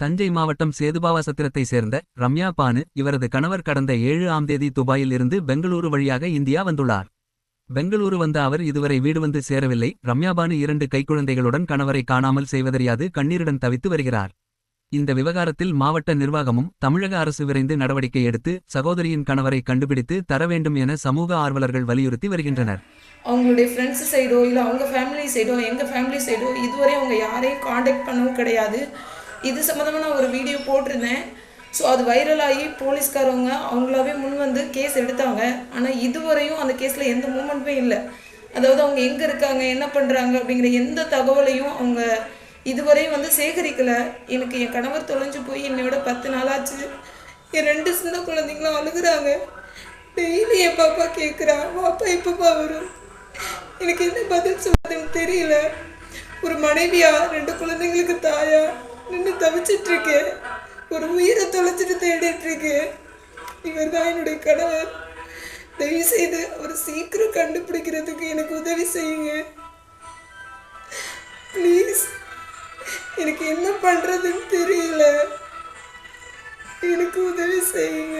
தஞ்சை மாவட்டம் சேதுபாவாசத்திரத்தை சேர்ந்த ரம்யா பானு இவரது கணவர் கடந்த ஏழு ஆம் தேதி துபாயில் இருந்து பெங்களூரு வழியாக இந்தியா வந்துள்ளார். பெங்களூரு வந்த அவர் இதுவரை வீடு வந்து சேரவில்லை. ரம்யாபானு இரண்டு கைக்குழந்தைகளுடன் கணவரை காணாமல் செய்வதறியாது கண்ணீருடன் தவித்து வருகிறார். இந்த விவகாரத்தில் மாவட்ட நிர்வாகமும் தமிழக அரசு விரைந்து நடவடிக்கை எடுத்து சகோதரியின் கணவரை கண்டுபிடித்து தர வேண்டும் என சமூக ஆர்வலர்கள் வலியுறுத்தி வருகின்றனர். அவங்களுடைய ஃப்ரெண்ட்ஸ் சைடோ இல்லை அவங்க ஃபேமிலி சைடோ எங்கள் ஃபேமிலி சைடோ இதுவரை அவங்க யாரையும் காண்டாக்ட் பண்ணவும் கிடையாது. இது சம்மந்தமாக நான் ஒரு வீடியோ போட்டிருந்தேன். ஸோ அது வைரலாகி போலீஸ்காரவங்க அவங்களாவே முன் வந்து கேஸ் எடுத்தாங்க. ஆனால் இதுவரையும் அந்த கேஸில் எந்த மூமெண்ட்டுமே இல்லை. அதாவது அவங்க எங்கே இருக்காங்க என்ன பண்ணுறாங்க அப்படிங்கிற எந்த தகவலையும் அவங்க இதுவரையும் வந்து சேகரிக்கலை. எனக்கு என் கணவர் தொலைஞ்சு போய் என்னையோட பத்து நாளாச்சு. என் ரெண்டு சின்ன குழந்தைங்களும் அழுகுறாங்க. டெய்லி என் பாப்பா கேட்குறா பாப்பா எப்பப்பா வரும்? எனக்கு என்ன பதில் சொல்லுதுன்னு தெரியல. ஒரு மனைவியா ரெண்டு குழந்தைங்களுக்கு தாயா? தவிச்சிட்டு இருக்கு ஒரு உயிரை தொலைச்சிட்டு தேடிட்டு இருக்கு இவர் தான் என்னுடைய கணவர். தயவு செய்து அவர் சீக்கிரம் கண்டுபிடிக்கிறதுக்கு எனக்கு உதவி செய்யுங்க. ப்ளீஸ் எனக்கு என்ன பண்றதுன்னு தெரியல. எனக்கு உதவி செய்யுங்க.